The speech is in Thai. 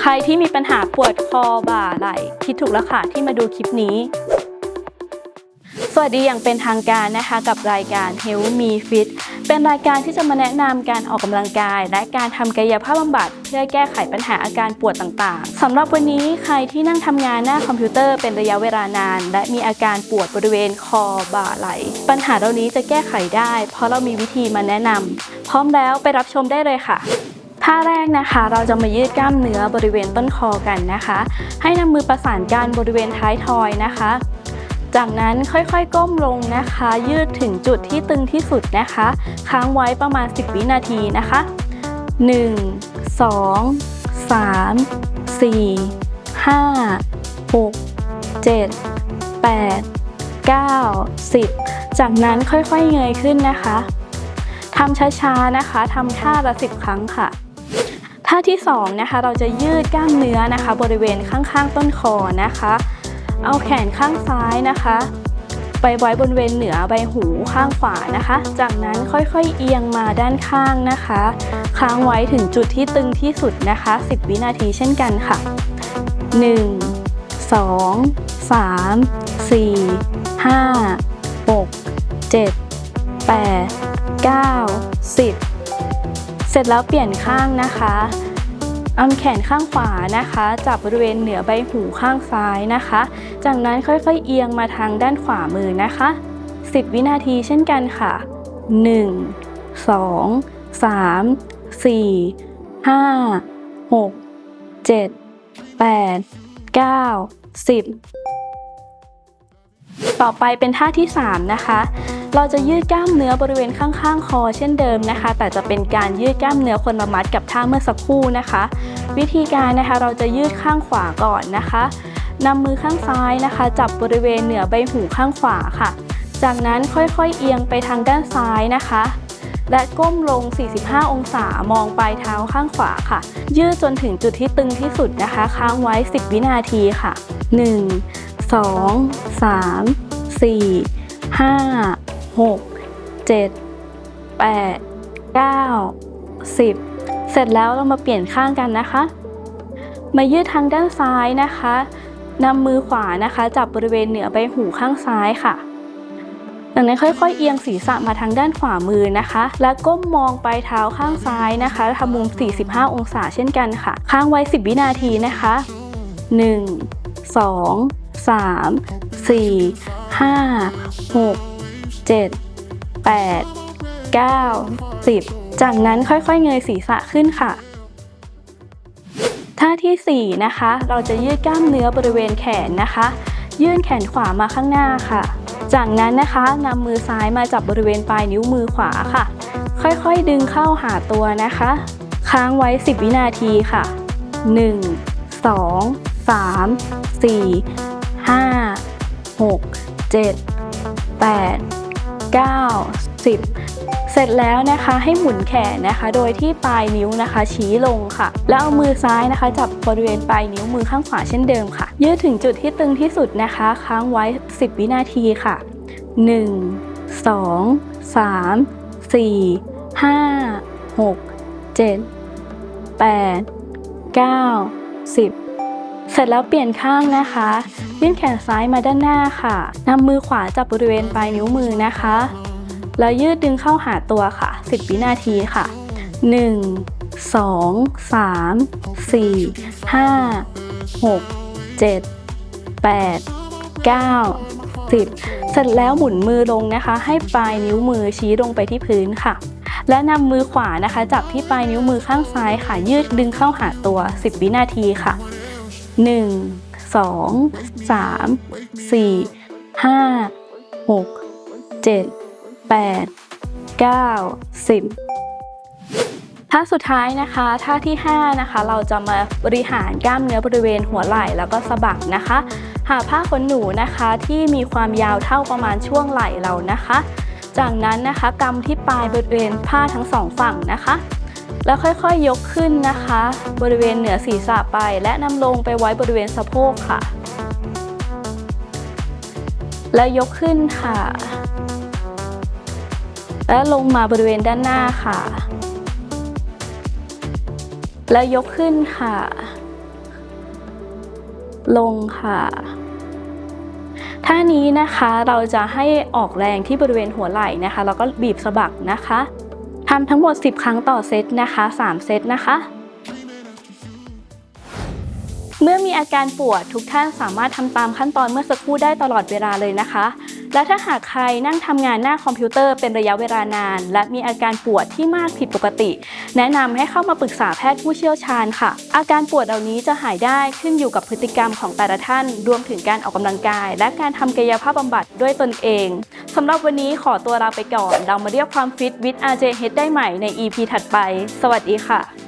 ใครที่มีปัญหาปวดคอบ่าไหล่คิดถูกแล้วค่ะที่มาดูคลิปนี้ สวัสดีอย่างเป็นทางการนะคะกับรายการ Health Me Fit เป็นรายการที่จะมาแนะนำการออกกำลังกาย และการทำกายภาพบำบัด เพื่อแก้ไขปัญหาอาการปวดต่างๆสำหรับวันนี้ใครที่นั่งทำงานหน้าคอมพิวเตอร์เป็นระยะเวลานาน และมีอาการปวดบริเวณคอบ่าไหล่ปัญหาเหล่านี้จะแก้ไขได้ เพราะเรามีวิธีมาแนะนำพร้อมแล้วไปรับชมได้เลยค่ะ ท่าแรกนะคะ เราจะมายืดกล้ามเนื้อบริเวณต้นคอกันนะคะ ให้นำมือประสานกันบริเวณท้ายทอยนะคะ จากนั้นค่อยๆก้มลงนะคะ ยืดถึงจุดที่ตึงที่สุดนะคะ ค้างไว้ประมาณ 10 วินาทีนะคะ 1 2 3 4 5 6 7 8 9 10 จากนั้นค่อยๆเงยขึ้นนะคะ ทำช้าๆนะคะ ทำท่าละ10ครั้งค่ะ ท่าที่2นะคะเราจะยืดกล้ามเนื้อนะคะ บริเวณข้างๆต้นคอนะคะ เอาแขนข้างซ้ายนะคะ ไปไว้บริเวณเหนือใบหูข้างขวานะคะ จากนั้นค่อยๆเอียงมาด้านข้างนะคะ ค้างไว้ถึงจุดที่ตึงที่สุดนะคะ 10 วินาทีเช่นกันค่ะ 1 2 3 4 5 6 7 8 9 10 เสร็จแล้วเปลี่ยนข้างนะคะอาแขนข้างขวานะคะ จับบริเวณเหนือใบหูข้างซ้ายนะคะ จากนั้นค่อยๆเอียงมาทางด้านขวามือนะคะ 10 วินาทีเช่นกันค่ะ 1 2 3 4 5 6 7 8 9 10 ต่อไปเป็นท่าที่ 3 นะคะ เราจะยืดกล้ามเนื้อบริเวณข้างๆ คอเช่นเดิมนะคะ แต่จะเป็นการยืดกล้ามเนื้อคนละมัดกับท่าเมื่อสักครู่นะคะ วิธีการนะคะเราจะยืดข้างขวาก่อนนะคะนำมือข้างซ้ายนะคะ จับบริเวณเหนือใบหูข้างขวาค่ะ จากนั้นค่อยๆเอียงไปทางด้านซ้ายนะคะ และก้มลง 45 องศามองปลายเท้าข้างขวาค่ะ ยืดจนถึงจุดที่ตึงที่สุดนะคะ ค้างไว้ 10 วินาทีค่ะ 1 2 3 4 5 6 7 8 9 10เสร็จแล้วเรามาเปลี่ยนข้างกันนะคะ มายืดทางด้านซ้ายนะคะนำมือขวานะคะ จับบริเวณเหนือใบหูข้างซ้ายค่ะจากนั้นค่อยๆ เอียงศีรษะมาทางด้านขวามือนะคะ และก้มมองปลายเท้าข้างซ้ายนะคะทำมุม 45 องศาเช่นกันค่ะค้างไว้ 10 วินาทีนะคะ 1 2 3 4 5 6 7 8 9 10จากนั้นค่อยๆ เงยศีรษะขึ้นค่ะท่าทีสี่ 4 นะคะ เราจะยืดกล้ามเนื้อบริเวณแขนนะคะ ยื่นแขนขวามาข้างหน้าค่ะ จากนั้นนะคะนำมือซ้ายมาจับบริเวณปลายนิ้วมือขวาค่ะ ค่อยๆดึงเข้าหาตัวนะคะ ค้างไว้ 10 วินาทีค่ะ 1 2 3 4 5 6 7 8 9 10เสร็จแล้วนะคะให้หมุนแขนนะคะ โดยที่ปลายนิ้วนะคะ ชี้ลงค่ะ แล้วเอามือซ้ายนะคะ จับบริเวณปลายนิ้วมือข้างขวาเช่นเดิมค่ะ ยืดถึงจุดที่ตึงที่สุดนะคะ ค้างไว้ 10 วินาทีค่ะ 1 2 3 4 5 6 7 8 9 10 เสร็จแล้วเปลี่ยนข้างนะคะ ยื่นแขนซ้ายมาด้านหน้าค่ะนำมือขวาจับบริเวณปลายนิ้วมือนะคะ แล้วยืดดึงเข้าหาตัวค่ะ 10 วินาทีค่ะ 1 2 3 4 5 6 7 8 9 10 เสร็จแล้วหมุนมือลงนะคะ ให้ปลายนิ้วมือชี้ลงไปที่พื้นค่ะและนำมือขวานะคะ จับที่ปลายนิ้วมือข้างซ้ายค่ะ ยืดดึงเข้าหาตัว 10 วินาทีค่ะ 1 2 3 4 5 6 7 8 9 10ท่าสุดท้ายนะคะท่าที่ 5 นะคะ เราจะมาบริหารกล้ามเนื้อบริเวณหัวไหล่แล้วก็สะบักนะคะ หาผ้าขนหนูนะคะที่มีความยาวเท่าประมาณช่วงไหล่เรานะคะ จากนั้นนะคะกำที่ปลายบริเวณผ้าทั้งสองฝั่งนะคะ แล้วค่อยๆยกขึ้นนะคะ บริเวณเหนือศีรษะไป และนำลงไปไว้บริเวณสะโพกค่ะ แล้วยกขึ้นค่ะ และลงมาบริเวณด้านหน้าค่ะ แล้วยกขึ้นค่ะ ลงค่ะท่านี้นะคะเราจะให้ออกแรงที่บริเวณหัวไหล่นะคะ แล้วก็บีบสะบักนะคะ ทำทั้งหมด 10 ครั้งต่อเซตนะคะ 3 เซตนะคะ เมื่อมีอาการปวดทุกท่านสามารถทำตามขั้นตอนเมื่อสักครู่ได้ตลอดเวลาเลยนะคะ และถ้าหากใครนั่งทำงานหน้าคอมพิวเตอร์เป็นระยะเวลานาน และมีอาการปวดที่มากผิดปกติ แนะนำให้เข้ามาปรึกษาแพทย์ผู้เชี่ยวชาญค่ะ อาการปวดเหล่านี้จะหายได้ขึ้นอยู่กับพฤติกรรมของแต่ละท่าน รวมถึงการออกกำลังกาย และการทำกายภาพบำบัดด้วยตนเอง สำหรับวันนี้ขอตัวลาไปก่อน เรามาเรียกความฟิตวิด RJH ได้ใหม่ใน EP ถัดไป สวัสดีค่ะ